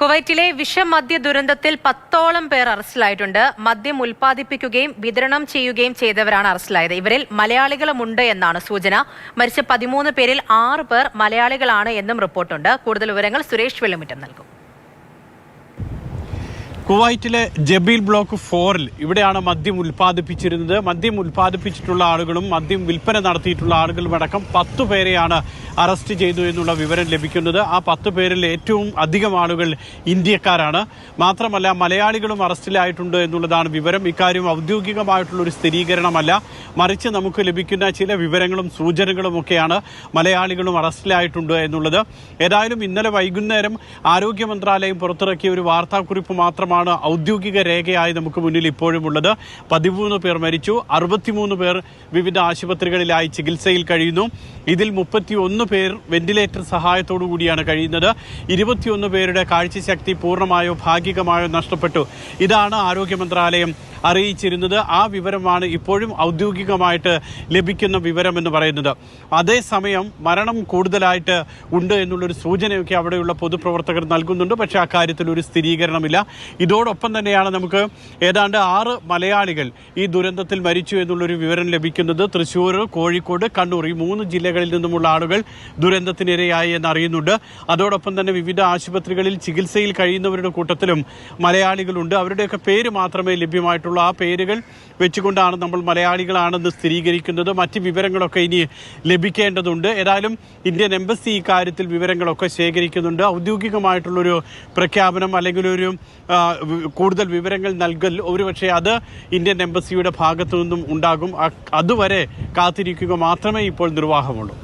കുവൈറ്റിലെ വിഷമദ്യ ദുരന്തത്തിൽ പത്തോളം പേർ അറസ്റ്റിലായിട്ടുണ്ട്. മദ്യം ഉൽപ്പാദിപ്പിക്കുകയും വിതരണം ചെയ്യുകയും ചെയ്തവരാണ് അറസ്റ്റിലായത്. ഇവരിൽ മലയാളികളുമുണ്ട് എന്നാണ് സൂചന. മരിച്ച പതിമൂന്ന് പേരിൽ ആറ് പേർ മലയാളികളാണ് എന്നും റിപ്പോർട്ടുണ്ട്. കൂടുതൽ വിവരങ്ങൾ സുരേഷ് വെള്ളിമുറ്റം നൽകും. കുവൈറ്റിലെ ജബീൽ ബ്ലോക്ക് ഫോറിൽ ഇവിടെയാണ് മദ്യം ഉൽപ്പാദിപ്പിച്ചിരുന്നത്. മദ്യം ഉൽപ്പാദിപ്പിച്ചിട്ടുള്ള ആളുകളും മദ്യം വിൽപ്പന നടത്തിയിട്ടുള്ള ആളുകളും അടക്കം പത്തു പേരെയാണ് അറസ്റ്റ് ചെയ്തു എന്നുള്ള വിവരം ലഭിക്കുന്നത് ആ പത്ത് പേരിൽ ഏറ്റവും അധികം ആളുകൾ ഇന്ത്യക്കാരാണ്. മാത്രമല്ല മലയാളികളും അറസ്റ്റിലായിട്ടുണ്ട് എന്നുള്ളതാണ് വിവരം. ഇക്കാര്യം ഔദ്യോഗികമായിട്ടുള്ള ഒരു സ്ഥിരീകരണമല്ല. മറിച്ച് നമുക്ക് ലഭിക്കുന്ന ചില വിവരങ്ങളും സൂചനകളും ഒക്കെയാണ് മലയാളികളും അറസ്റ്റിലായിട്ടുണ്ട് എന്നുള്ളത്. ഏതായാലും ഇന്നലെ വൈകുന്നേരം ആരോഗ്യ മന്ത്രാലയം പുറത്തിറക്കിയ ഒരു വാർത്താക്കുറിപ്പ് മാത്രമാണ് ഔദ്യോഗിക രേഖയായി നമുക്ക് മുന്നിൽ ഇപ്പോഴും ഉള്ളത്. പതിമൂന്ന് പേർ മരിച്ചു. അറുപത്തിമൂന്ന് പേർ വിവിധ ആശുപത്രികളിലായി ചികിത്സയിൽ കഴിയുന്നു. ഇതിൽ മുപ്പത്തി ഒന്ന് പേർ വെന്റിലേറ്റർ സഹായത്തോടു കൂടിയാണ് കഴിയുന്നത്. ഇരുപത്തിയൊന്ന് പേരുടെ കാഴ്ചശക്തി പൂർണമായോ ഭാഗികമായോ നഷ്ടപ്പെട്ടു. ഇതാണ് ആരോഗ്യ മന്ത്രാലയം അറിയിച്ചിരുന്നത്. ആ വിവരമാണ് ഇപ്പോഴും ഔദ്യോഗികമായിട്ട് ലഭിക്കുന്ന വിവരമെന്ന് പറയുന്നത്. അതേസമയം മരണം കൂടുതലായിട്ട് ഉണ്ട് എന്നുള്ളൊരു സൂചനയൊക്കെ അവിടെയുള്ള പൊതുപ്രവർത്തകർ നൽകുന്നുണ്ട്. പക്ഷേ അക്കാര്യത്തിൽ ഒരു സ്ഥിരീകരണമില്ല. ഇതോടൊപ്പം തന്നെയാണ് നമുക്ക് ഏതാണ്ട് ആറ് മലയാളികൾ ഈ ദുരന്തത്തിൽ മരിച്ചു എന്നുള്ളൊരു വിവരം ലഭിക്കുന്നത്. തൃശ്ശൂർ കോഴിക്കോട് കണ്ണൂർ ഈ മൂന്ന് ജില്ലകളിൽ നിന്നുമുള്ള ആളുകൾ ദുരന്തത്തിനിരയായി എന്നറിയുന്നുണ്ട്. അതോടൊപ്പം തന്നെ വിവിധ ആശുപത്രികളിൽ ചികിത്സയിൽ കഴിയുന്നവരുടെ കൂട്ടത്തിലും മലയാളികളുണ്ട്. അവരുടെയൊക്കെ പേര് മാത്രമേ ലഭ്യമായിട്ടുള്ളൂ. ആ പേരുകൾ വെച്ചുകൊണ്ടാണ് നമ്മൾ മലയാളികളാണെന്ന് സ്ഥിരീകരിക്കുന്നത്. മറ്റ് വിവരങ്ങളൊക്കെ ഇനി ലഭിക്കേണ്ടതുണ്ട്. ഏതായാലും ഇന്ത്യൻ എംബസി ഇക്കാര്യത്തിൽ വിവരങ്ങളൊക്കെ ശേഖരിക്കുന്നുണ്ട്. ഔദ്യോഗികമായിട്ടുള്ളൊരു പ്രഖ്യാപനം അല്ലെങ്കിൽ ഒരു കൂടുതൽ വിവരങ്ങൾ നൽകൽ ഒരുപക്ഷെ അത് ഇന്ത്യൻ എംബസിയുടെ ഭാഗത്തു നിന്നും ഉണ്ടാകും അതുവരെ കാത്തിരിക്കുക മാത്രമേ ഇപ്പോൾ നിർവാഹമുള്ളൂ.